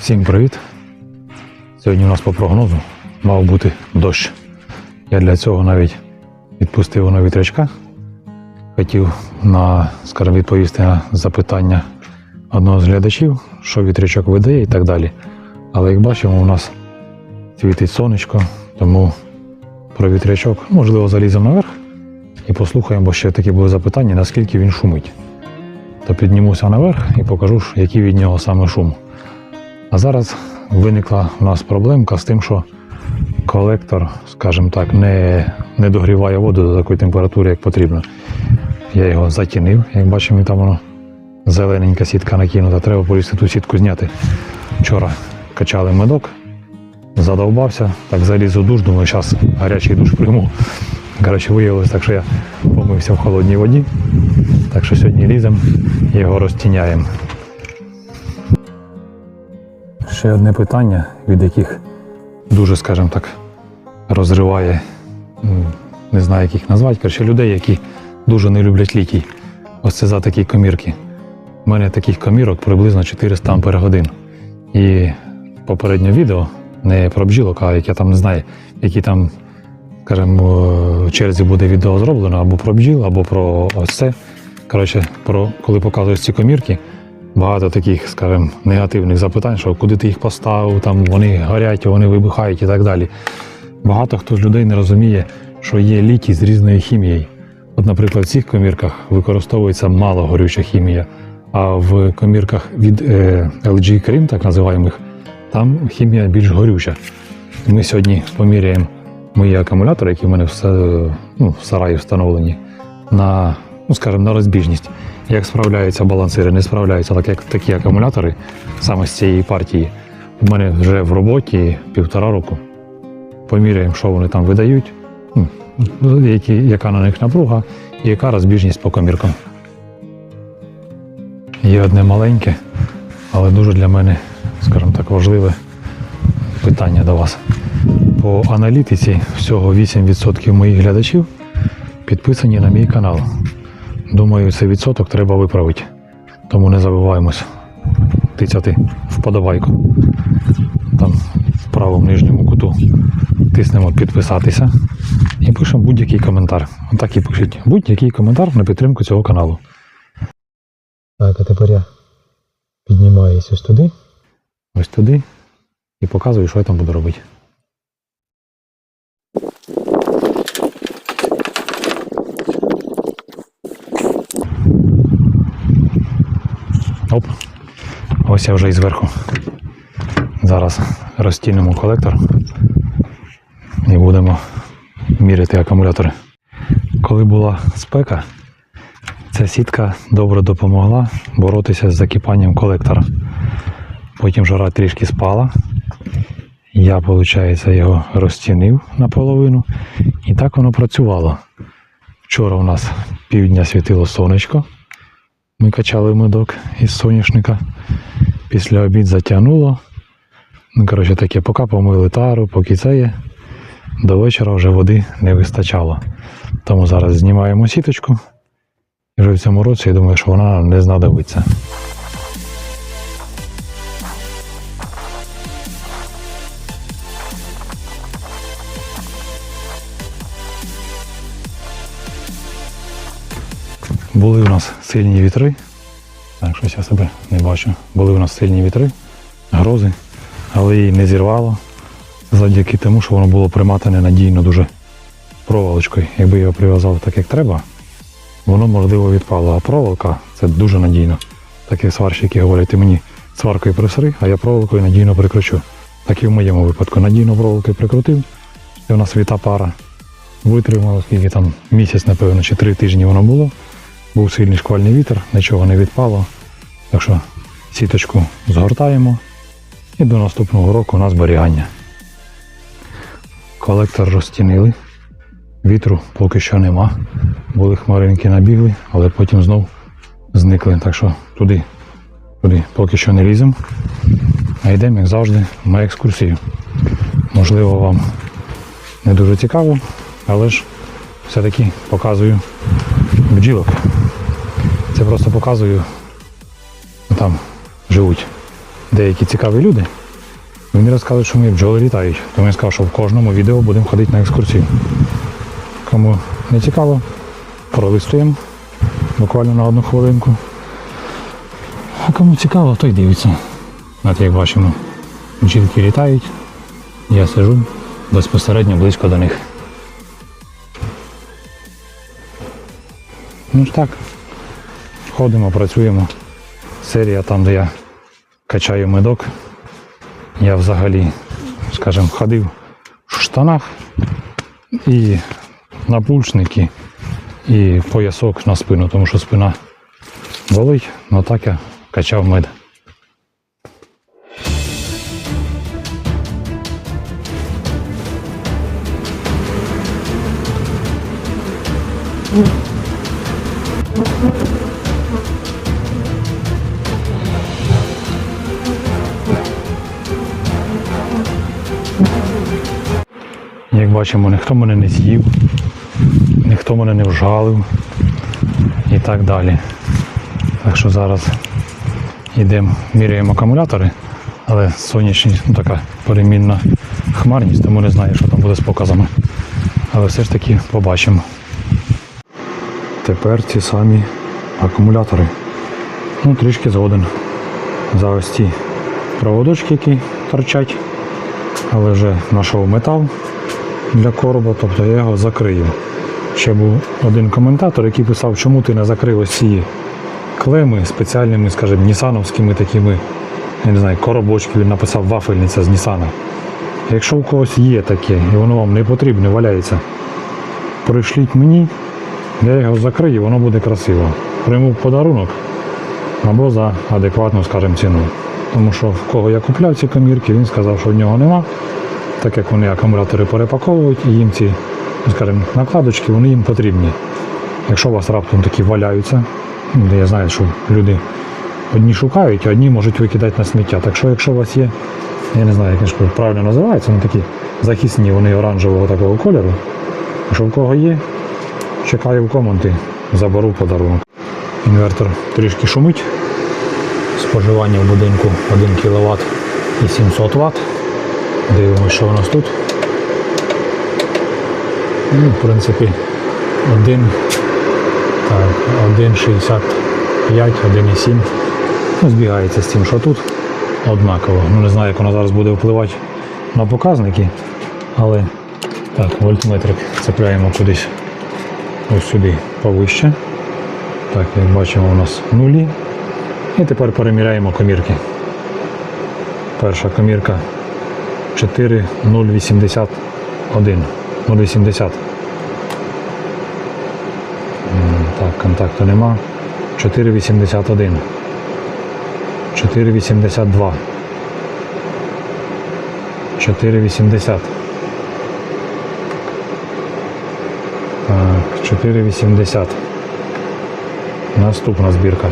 Всім привіт! Сьогодні у нас по прогнозу мав бути дощ. Я для цього навіть відпустив на вітрячка. Хотів на, скажімо, відповісти на запитання одного з глядачів, що вітрячок видає і так далі. Але як бачимо, у нас світить сонечко, тому про вітрячок, можливо, заліземо наверх і послухаємо, бо ще такі були запитання, наскільки він шумить. То піднімуся наверх і покажу, який від нього саме шум. А зараз виникла у нас проблемка з тим, що колектор, скажімо так, не, не догріває воду до такої температури, як потрібно. Я його затінив, як бачимо, там воно зелененька сітка накинута. Треба полізти ту сітку зняти. Вчора качали медок, задовбався, так заліз у душ, думаю, зараз гарячий душ прийму. Коротше, виявилось так, що я помився в холодній воді. Так що сьогодні ліземо і його розтіняємо. Ще одне питання, від яких дуже, скажімо так, розриває, не знаю, як їх назвати, коротше, людей, які дуже не люблять літій. Ось це за такі комірки. У мене таких комірок приблизно 400 ампер годин. І попереднє відео не про бджілок, а яке там не знаю, які там, скажімо, в черзі буде відео зроблено або про бджіл, або про ось це. Коротше, про коли показують ці комірки, багато таких, скажімо, негативних запитань, що куди ти їх поставив, там вони горять, вони вибухають і так далі. Багато хто з людей не розуміє, що є літій з різною хімією. От, наприклад, в цих комірках використовується мало горюча хімія, а в комірках від е, LG Cream, так називаємих, там хімія більш горюча. Ми сьогодні поміряємо мої акумулятори, які в мене в, ну, в сараї встановлені, на, ну, скажімо, на розбіжність. Як справляються балансири, не справляються так, як такі акумулятори саме з цієї партії. У мене вже в роботі півтора року. Поміряємо, що вони там видають, ну, які, яка на них напруга і яка розбіжність по коміркам. Є одне маленьке, але дуже для мене, скажімо так, важливе питання до вас. По аналітиці всього 8% моїх глядачів підписані на мій канал. Думаю, цей відсоток треба виправити. Тому не забуваємось тицяти вподобайку. Там в правому нижньому куту тиснемо підписатися і пишемо будь-який коментар. Отак і пишіть будь-який коментар на підтримку цього каналу. Так, а тепер я піднімаюся ось туди, ось туди і показую, що я там буду робити. Оп. Ось я вже і зверху. Зараз розтінимо колектор і будемо міряти акумулятори. Коли була спека, ця сітка добре допомогла боротися з закипанням колектора. Потім жара трішки спала. Я, виходить, його розтінив наполовину. І так воно працювало. Вчора у нас півдня світило сонечко. Ми качали медок із соняшника. Після обід затягнуло. Ну, коротше, таке, поки помили тару, поки це є, до вечора вже води не вистачало. Тому зараз знімаємо сіточку. Вже в цьому році я думаю, що вона не знадобиться. Були у нас сильні вітри. Так, щось я себе не бачу. Були у нас сильні вітри, грози, але її не зірвало завдяки тому, що воно було приматане надійно дуже проволочкою. Якби його прив'язав так, як треба, воно можливо відпало. А проволока це дуже надійно. Так сварщики говорять, ти мені сваркою присри, а я проволокою надійно прикручу. Так і в моєму випадку надійно проволокою прикрутив, і у нас світа пара витримала, скільки там місяць, напевно, чи три тижні воно було. Був сильний шквальний вітер, нічого не відпало. Так що сіточку згортаємо і до наступного року на зберігання. Колектор розтінили. Вітру поки що нема. Були хмаринки набігли, але потім знов зникли. Так що туди, туди поки що не ліземо. А йдемо, як завжди, на екскурсію. Можливо, вам не дуже цікаво, але ж все-таки показую бджілок. Це просто показую, ну, там живуть деякі цікаві люди. Вони розказують, що ми бджоли літають. Тому я сказав, що в кожному відео будемо ходити на екскурсію. Кому не цікаво, пролистуємо буквально на одну хвилинку. А кому цікаво, той дивиться. От як бачимо, бджілки літають, я сижу безпосередньо близько до них. Ну ж так, ходимо, працюємо. Серія там, де я качаю медок. Я взагалі, скажімо, ходив в штанах і на пульшники, і поясок на спину, тому що спина болить, але так я качав мед. Бачимо, ніхто мене не з'їв, ніхто мене не вжалив і так далі. Так що зараз йдемо, міряємо акумулятори, але сонячні, ну, така перемінна хмарність, тому не знаю, що там буде з показами. Але все ж таки побачимо. Тепер ці самі акумулятори. Ну, трішки згоден за ось ці проводочки, які торчать, але вже знайшов метал для короба, тобто я його закрию. Ще був один коментатор, який писав, чому ти не закрив ось ці клеми спеціальними, скажімо, нісановськими такими, я не знаю, коробочки, він написав вафельниця з Нісана. Якщо у когось є таке і воно вам не потрібне, валяється, пришліть мені, я його закрию, воно буде красиво. Прийму в подарунок або за адекватну, скажімо, ціну. Тому що в кого я купляв ці комірки, він сказав, що в нього нема так як вони акумулятори перепаковують і їм ці, ну, скажімо, накладочки, вони їм потрібні. Якщо у вас раптом такі валяються, ну, я знаю, що люди одні шукають, а одні можуть викидати на сміття. Так що, якщо у вас є, я не знаю, як правильно називається, вони такі захисні, вони оранжевого такого кольору. Якщо в кого є, чекаю в коменти, заберу подарунок. Інвертор трішки шумить. Споживання в будинку 1 кВт і 700 Вт. Дивимося, що у нас тут. Ну, в принципі, 1, 1,65, 1,7. Ну, збігається з тим, що тут однаково. Ну, не знаю, як воно зараз буде впливати на показники, але так, вольтметрик цепляємо кудись ось сюди повище. Так, як бачимо, у нас нулі. І тепер переміряємо комірки. Перша комірка 4,081. 0,80. М, Так, контакту нема. 4,81. 4,82. 4,80. Так, 4,80. Наступна збірка.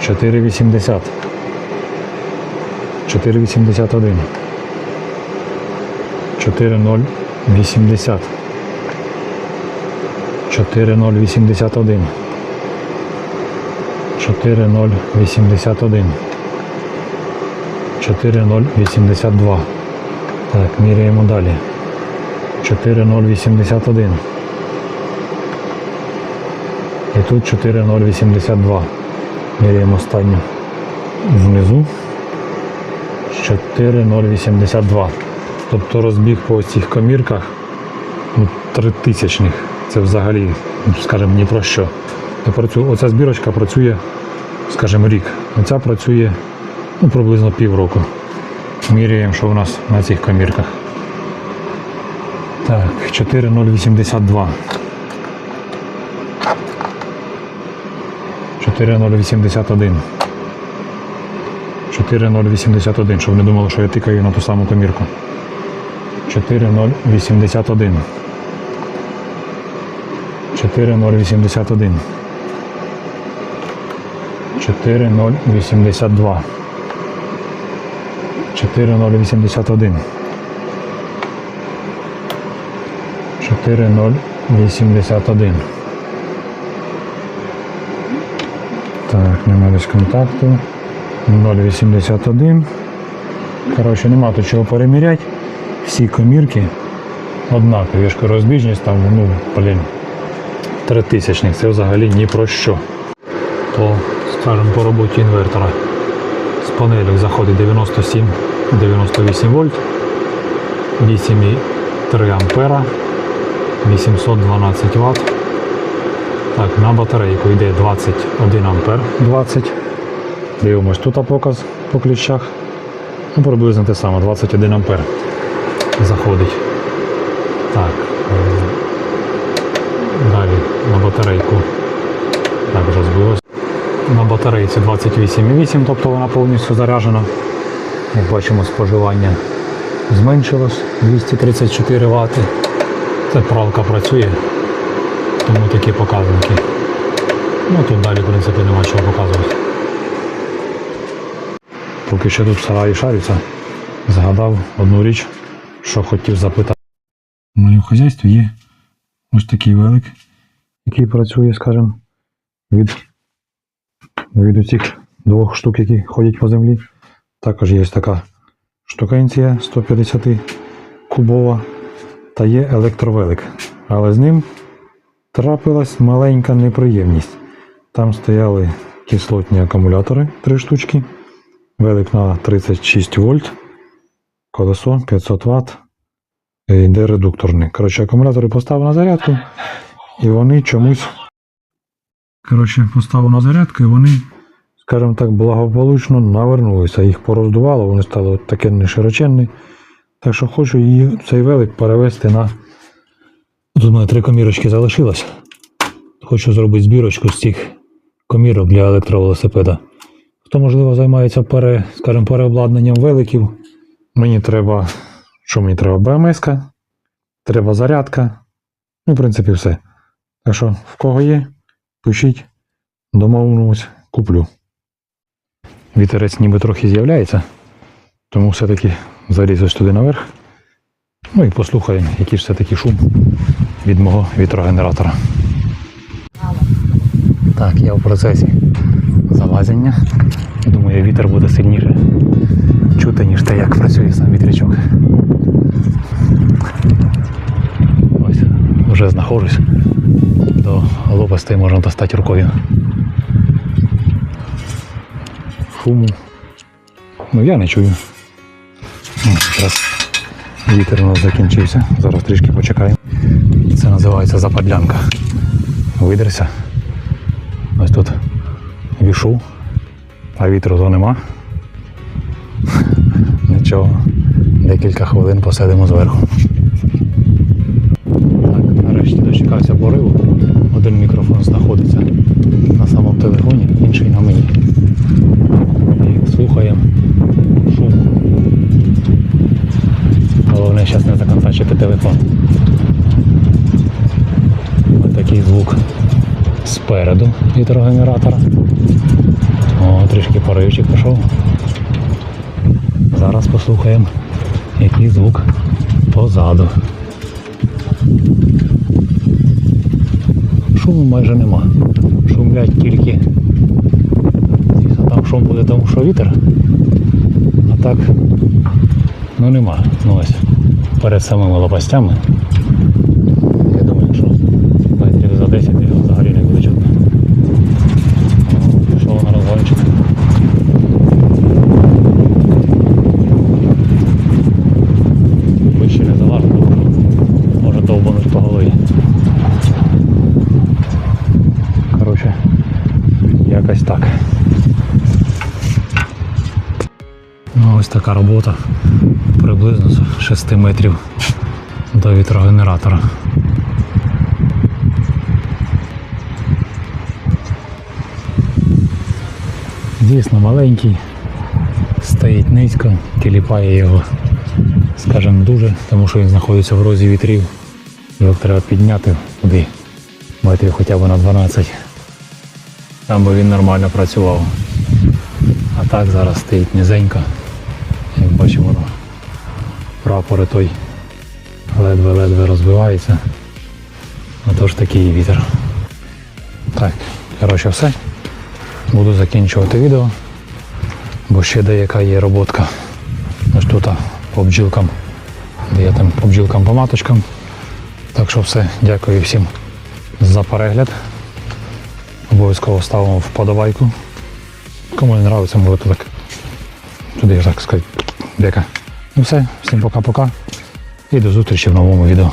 4,80. 4,81. 4,080. 4,081. 4,081. 4,082. Так, міряємо далі. 4,081. І тут 4,082. Міряємо останню внизу. 4,082. Тобто розбіг по ось цих комірках ну, три тисячних. Це взагалі, ну, скажімо, ні про що. Оця збірочка працює, скажімо, рік. Оця працює ну, приблизно півроку. Міряємо, що у нас на цих комірках. Так, 4,082. 4,081. 4,081, щоб не думали, що я тикаю на ту саму комірку. 4,081. 4,081. 4,082. 4,081. 4,081. Так, нема десь контакту. 0,81. Коротше, нема тут чого переміряти. Всі комірки однакові. Ж розбіжність там, ну, блін, тритисячник. Це взагалі ні про що. По, скажімо, по роботі інвертора з панелек заходить 97-98 вольт, 8,3 ампера, 812 Вт. Так, на батарейку йде 21 ампер 20. Дивимось тут показ по ключах. Ну, приблизно те саме, 21 ампер заходить. Так. е, Далі на батарейку. Так, вже збилось. На батарейці 28,8, тобто вона повністю заряджена. Як бачимо, споживання зменшилось 234 Вт. Це пралка працює, тому такі показники. Ну тут далі, в принципі, нема чого показувати. Поки що тут в сараї шарюся, згадав одну річ, що хотів запитати. У в хазяйстві є ось такий велик, який працює, скажімо, від, від цих двох штук, які ходять по землі. Також є така штукенція 150 кубова та є електровелик. Але з ним трапилась маленька неприємність. Там стояли кислотні акумулятори, три штучки, велик на 36 вольт, колесо 500 Вт, йде редукторний. Коротше, акумулятори поставив на зарядку, і вони чомусь. Коротше, поставив на зарядку, і вони, скажімо так, благополучно навернулися. Їх пороздувало, вони стали от таке нешироченні. Так що хочу її, цей велик перевести на. Тут три комірочки залишилось. Хочу зробити збірочку з цих комірок для електровелосипеда. Хто, можливо, займається пере, скажімо, переобладнанням великів. Мені треба. Що мені треба? БМС, треба зарядка. Ну, в принципі, все. Так що, в кого є, пишіть, домовимось, куплю. Вітерець ніби трохи з'являється, тому все-таки заліз ось туди наверх. Ну і послухаємо, який ж все-таки шум від мого вітрогенератора. Так, я в процесі залазення. Думаю, вітер буде сильніше чути, ніж те, як працює сам вітрячок. Ось, вже знаходжусь. До лопастей можна достати рукою. Шуму. Ну я не чую. Ну, Якраз вітер у нас закінчився. Зараз трішки почекаємо. Це називається западлянка. Видерся. Ось тут вішу, а вітру то нема. Нічого. Декілька хвилин посидимо зверху. Так, нарешті дочекався пориву. Один мікрофон знаходиться на самому телефоні, інший на мені. І слухаємо шум. Головне зараз не законтачити телефон. Ось такий звук спереду вітрогенератора. О, трішки поривчик пішов. Зараз послухаємо, який звук позаду. Шуму майже нема. Шумлять тільки. Звісно, там шум буде тому, що вітер. А так, ну нема. Ну ось перед самими лопастями. Я думаю, що метрів за 10 його взагалі не буде чутно. О, Пішов на розгончик. Вище не залажу, тому що може довбануть по голові. Коротше, якось так. Ну, ось така робота. Приблизно з 6 метрів до вітрогенератора. Дійсно маленький, стоїть низько, тіліпає його, скажімо, дуже, тому що він знаходиться в розі вітрів. Його треба підняти туди, метрів хоча б на 12. Там би він нормально працював. А так зараз стоїть низенько. Як бачимо, ну, прапори той ледве-ледве розбивається. Отож такий вітер. Так, коротше все. Буду закінчувати відео. бо ще деяка є роботка. Ось тут по бджілкам, де я там по бджілкам по маточкам. Так що все, дякую всім за перегляд. Обов'язково ставимо вподобайку. Кому не подобається, можете так. Туди так сказати. Дека. Ну все, всім пока-пока. І до зустрічі в новому відео.